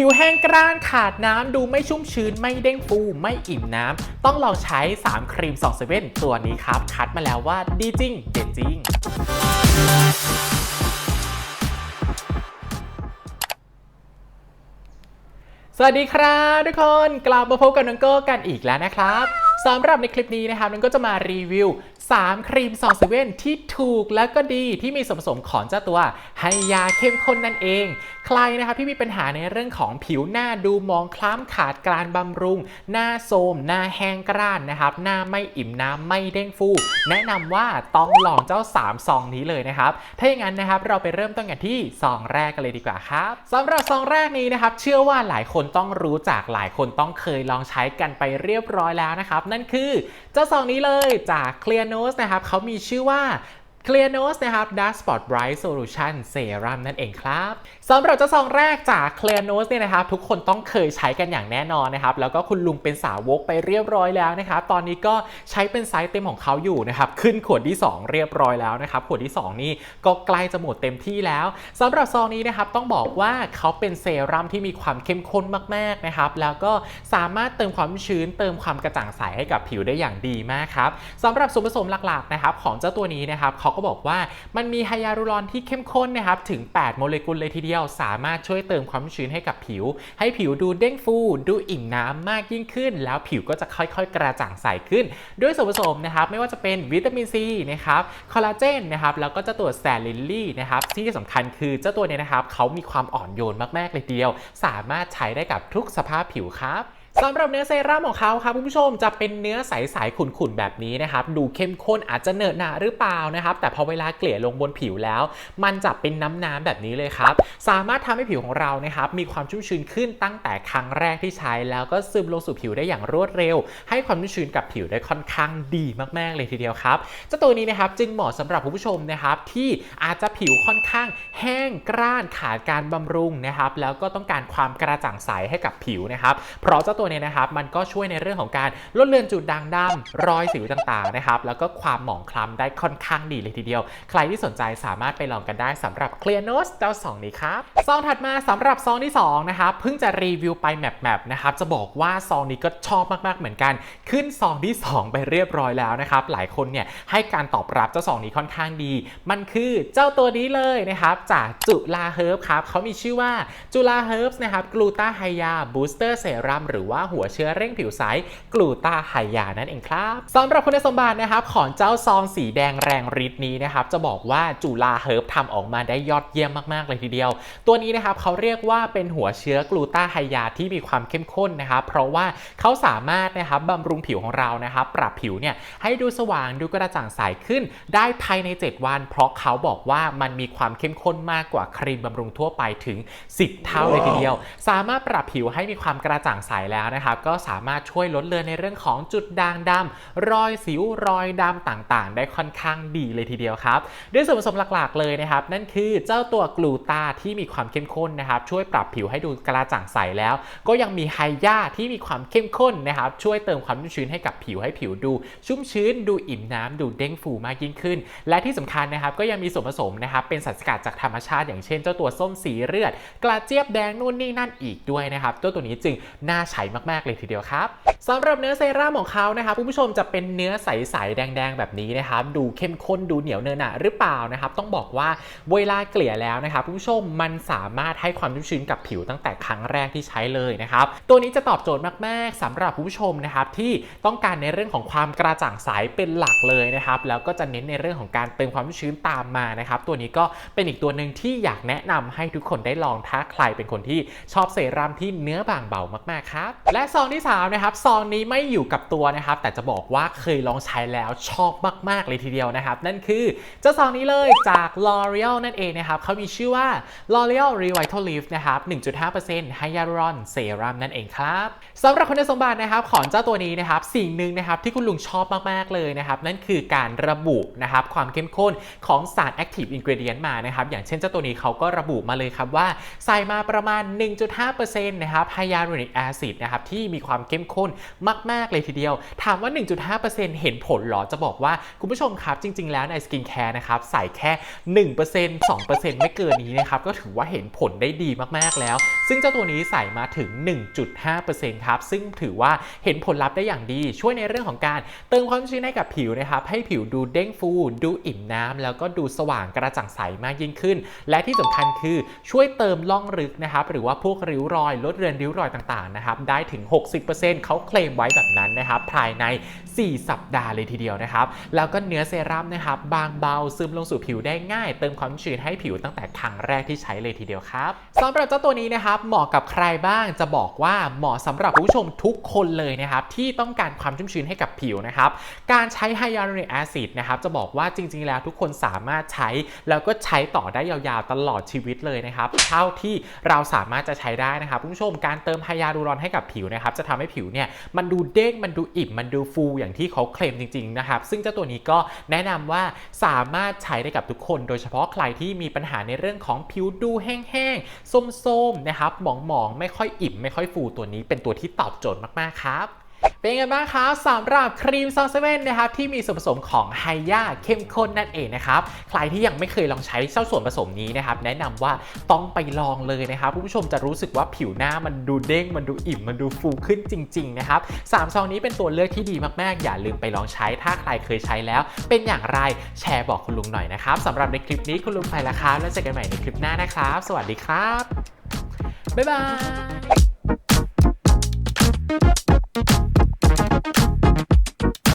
ผิวแห้งกร้านขาดน้ำดูไม่ชุ่มชื้นไม่เด้งฟูไม่อิ่มน้ำ ต้องลองใช้ 3 ครีม2 7เว่นตัวนี้ครับ คัดมาแล้วว่าดีจริง เด็ดจริงสวัสดีครับทุกคนกลับมาพบกับน้องโก้กันอีกแล้วนะครับสำหรับในคลิปนี้นะครับน้องก็จะมารีวิว 3 ครีมซองเซเว่นที่ถูกและก็ดีที่มีส่วนผสมของเจ้าตัวไฮยาเข้มข้นนั่นเอง ใครนะครับที่มีปัญหาในเรื่องของผิวหน้าดูมองคล้ำขาดการบำรุง หน้าโทมหน้าแห้งกร้านนะครับ หน้าไม่อิ่มน้ำไม่เด้งฟู แนะนำว่าต้องลองเจ้า 3 ซองนี้เลยนะครับ ถ้าอย่างนั้นนะครับเราไปเริ่มต้นกันที่ซองแรกกันเลยดีกว่าครับสำหรับซองแรกนี้นะครับเชื่อว่าหลายคนต้องรู้จักหลายคนต้องเคยลองใช้กันไปเรียบร้อยแล้วนะครับนั่นคือเจ้าซองนี้เลยจาก Clear Nose นนสนะครับเขามีชื่อว่า Clearnos นะครับ Dark Spot Bright Solution Serum นั่นเองครับสำหรับเจ้าซองแรกจาก Clearnos เนี่ยนะครับทุกคนต้องเคยใช้กันอย่างแน่นอนนะครับแล้วก็คุณลุงเป็นสาวกไปเรียบร้อยแล้วนะครับตอนนี้ก็ใช้เป็นไซส์เต็มของเขาอยู่นะครับขึ้นขวดที่ 2 เรียบร้อยแล้วนะครับขวดที่ 2 นี่ก็ใกล้จะหมดเต็มที่แล้วสำหรับซองนี้นะครับต้องบอกว่าเขาเป็นเซรั่มที่มีความเข้มข้นมากๆนะครับแล้วก็สามารถเติมความชื้นเติมความกระจ่างใสให้กับผิวได้อย่างดีมากครับสำหรับส่วนผสมหลักๆนะครับของเจ้าตัวนี้นะครับเขาก็บอกว่ามันมีไฮยาลูรอนที่เข้มข้นนะครับถึง 8 โมเลกุลเลยทีเดียว สามารถช่วยเติมความชื้นให้กับผิว ให้ผิวดูเด้งฟู ดูอิ่มน้ำมากยิ่งขึ้น แล้วผิวก็จะค่อยๆ กระจ่างใสขึ้น ด้วยส่วนผสมนะครับไม่ว่าจะเป็นวิตามินซีนะครับคอลลาเจนนะครับแล้วก็เจ้าตัวแซลิลลี่นะครับที่สำคัญคือเจ้าตัวเนี้นะครับเขามีความอ่อนโยนมากๆเลยเดียว สามารถใช้ได้กับทุกสภาพผิวครับ สำหรับเนื้อเซรั่มของเขาครับคุณผู้ชมจะเป็นเนื้อใสๆขุ่นๆแบบนี้นะครับดูเข้มข้นอาจจะเหนอะหนะหรือเปล่านะครับแต่พอเวลาเกลี่ยลงบนผิวแล้ว มันจะเป็นน้ำๆแบบนี้เลยครับสามารถทำให้ผิวของเรานะครับมีความชุ่มชื้นขึ้นตั้งแต่ครั้งแรกที่ใช้ แล้วก็ซึมลงสู่ผิวได้อย่างรวดเร็ว ให้ความชุ่มชื้นกับผิวได้ค่อนข้างดีมากๆเลยทีเดียวครับเจ้าตัวนี้นะครับจึงเหมาะสำหรับคุณผู้ชมนะครับที่อาจจะผิวค่อนข้างแห้งกร้านขาดการบำรุงนะครับแล้วก็ต้องการความกระจ่างใสให้กับผิวนะครับเพราะเจ้าตัวนี้นะครับมันก็ช่วยในเรื่องของการลดเลือนจุดด่างดำรอยสิวต่างๆนะครับแล้วก็ความหมองคล้ำได้ค่อนข้างดีเลยทีเดียว ใครที่สนใจสามารถไปลองกันได้สำหรับ Clear n o s เจ้าสองนี้ครับซองถัดมาสำหรับซองที่สองนะครับเพิ่งจะรีวิวไปแมปๆนะครับจะบอกว่าซองนี้ก็ชอบมากๆเหมือนกัน ขึ้นซองที่ 2 ไปเรียบร้อยแล้วนะครับหลายคนเนี่ยให้การตอบรับเจ้าซองนี้ค่อนข้างดี มันคือเจ้าตัวนี้เลยนะครับจากจุลาเฮิร์บครับเขามีชื่อว่าจุลาเฮิร์บนะครับกลูตาไฮยาบูสเตอร์เซรั่มหรือว่าหัวเชื้อเร่งผิวใสกลูตาไฮยานั่นเองครับสำหรับคุณสมบัตินะครับของเจ้าซองสีแดงแรงฤทธิ์นี้นะครับจะบอกว่าจุลาเฮิร์บทำออกมาได้ยอดเยี่ยมมากๆเลยทีเดียว ตัวนี้นะครับเขาเรียกว่าเป็นหัวเชื้อกลูตาไฮยาที่มีความเข้มข้นนะครับเพราะว่าเขาสามารถนะครับบำรุงผิวของเรานะครับปรับผิวเนี่ยให้ดูสว่างดูกระจ่างใสขึ้น ได้ภายใน 7 วัน เพราะเขาบอกว่ามันมีความเข้มข้นมากกว่าครีมบำรุงทั่วไปถึง 10 เท่าเลยทีเดียว สามารถปรับผิวให้มีความกระจ่างใสและแล้วนะครับ ก็สามารถช่วยลดเลือนในเรื่องของจุดด่างดำรอยสิวรอยดำต่างๆ ได้ค่อนข้างดีเลยทีเดียวครับด้วยส่วนผสมหลักๆเลยนะครับ นั่นคือเจ้าตัวกลูตาที่มีความเข้มข้นนะครับ ช่วยปรับผิวให้ดูกระจ่างใสแล้ว ก็ยังมีไฮยาที่มีความเข้มข้นนะครับ ช่วยเติมความชุ่มชื้นให้กับผิวให้ผิวดู ชุ่มชื้นดูอิ่มน้ำดูเด้งฟูมากยิ่งขึ้น และที่สำคัญนะครับก็ยังมีส่วนผสมนะครับเป็นสารสกัดจากธรรมชาติ อย่างเช่นเจ้าตัวส้มสีเลือด กระเจี๊ยบแดงนู่นนี่นั่นอีกด้วยนะครับตัวตัวนี้จึงน่าใช้มากๆเลยทีเดียวครับสำหรับเนื้อเซรั่มของเขานะครับคุณผู้ชมจะเป็นเนื้อใสๆแดง ๆ แบบนี้นะครับดูเข้มข้นดูเหนียวเนื้อหนะหรือเปล่านะครับต้องบอกว่าเวลาเกลี่ยแล้วนะครับคุณผู้ชมมันสามารถให้ความชุ่มชื้นกับผิวตั้งแต่ครั้งแรกที่ใช้เลยนะครับตัวนี้จะตอบโจทย์มากๆสำหรับคุณผู้ชมนะครับที่ต้องการในเรื่องของความกระจ่างใสเป็นหลักเลยนะครับแล้วก็จะเน้นในเรื่องของการเติมความชุ่มชื้นตามมานะครับตัวนี้ก็เป็นอีกตัวหนึ่งที่อยากแนะนำให้ทุกคนได้ลองถ้าใครเป็นคนที่ชอบเซรั่มที่เนื้อบางเบามากๆครับและซองที่สามนะครับซองนี้ไม่อยู่กับตัวนะครับแต่จะบอกว่าเคยลองใช้แล้วชอบมากๆเลยทีเดียวนะครับนั่นคือเจ้าซองนี้เลยจาก L'Oreal นั่นเองนะครับเขามีชื่อว่า L'Oreal Revitalift นะครับ 1.5% Hyaluron Serum นั่นเองครับสำหรับคุณสมบัตินะครับของเจ้าตัวนี้นะครับสิ่งหนึ่งนะครับที่คุณลุงชอบมากๆเลยนะครับนั่นคือการระบุนะครับความเข้มข้นของสาร Active Ingredient มานะครับอย่างเช่นเจ้าตัวนี้เขาก็ระบุมาเลยครับว่าใส่มาประมาณ 1.5%นะครับ Hyaluronic Acid นะครับที่มีความเข้มข้นมาก ๆ เลยทีเดียว ถามว่า 1.5%เห็นผลหรอจะบอกว่าคุณผู้ชมครับจริง ๆ แล้วในสกินแคร์นะครับใส่แค่ 1% 2%ไม่เกินนี้นะครับก็ถือว่าเห็นผลได้ดีมาก ๆ แล้ว ซึ่งเจ้าตัวนี้ใส่มาถึง 1.5%ครับ ซึ่งถือว่าเห็นผลลัพธ์ได้อย่างดี ช่วยในเรื่องของการเติมความชื้นให้กับผิวนะครับ ให้ผิวดูเด้งฟู ดูอิ่มน้ำแล้วก็ดูสว่างกระจ่างใสมากยิ่งขึ้น และที่สำคัญคือช่วยเติมล่องลึกนะครับ หรือว่าพวกริ้วรอย ลดเรือนริ้วรอยต่างๆนะครับ ได้ถึง 60%เขาเคลมไว้แบบนั้นนะครับ ภายใน 4 สัปดาห์เลยทีเดียวนะครับ แล้วก็เนื้อเซรั่มนะครับ บางเบาซึมลงสู่ผิวได้ง่าย เติมความชื้นให้ผิวตั้งแต่ครั้งแรกที่ใช้เลยทีเดียวครับสำหรับเจ้าตัวนี้นะครับเหมาะกับใครบ้างจะบอกว่าเหมาะสำหรับผู้ชมทุกคนเลยนะครับที่ต้องการความชุ่มชื้นให้กับผิวนะครับการใช้ไฮยาลูรอนิกแอซิดนะครับจะบอกว่าจริง ๆ แล้วทุกคนสามารถใช้ แล้วก็ใช้ต่อได้ยาวๆ ตลอดชีวิตเลยนะครับเท่าที่เราสามารถจะใช้ได้นะครับผู้ชมการเติมไฮยาลูรอนให้กับผิวนะครับจะทำให้ผิวเนี่ยมันดูเด้งมันดูอิ่มมันดูฟูอย่างที่เขาเคลมจริงๆนะครับซึ่งเจ้าตัวนี้ก็แนะนำว่าสามารถใช้ได้กับทุกคน โดยเฉพาะใครที่มีปัญหาในเรื่องของผิวดูแห้งๆส้มๆนะครับหมองๆไม่ค่อยอิ่มไม่ค่อยฟูตัวนี้เป็นตัวที่ตอบโจทย์มากๆครับเป็นไงบ้างครับสำหรับครีมซอสเซเว่นนะครับที่มีส่วนผสมของไฮยาเข้มข้นนั่นเองนะครับใครที่ยังไม่เคยลองใช้เจ้าส่วนผสมนี้นะครับแนะนำว่าต้องไปลองเลยนะครับผู้ชมจะรู้สึกว่าผิวหน้ามันดูเด้งมันดูอิ่มมันดูฟูขึ้นจริงๆนะครับสามซองนี้เป็นตัวเลือกที่ดีมากๆ อย่าลืมไปลองใช้ถ้าใครเคยใช้แล้ว เป็นอย่างไรแชร์บอกคุณลุงหน่อยนะครับสำหรับในคลิปนี้คุณลุงไปแล้วครับแล้วเจอกันใหม่ในคลิปหน้านะครับ สวัสดีครับ 拜拜。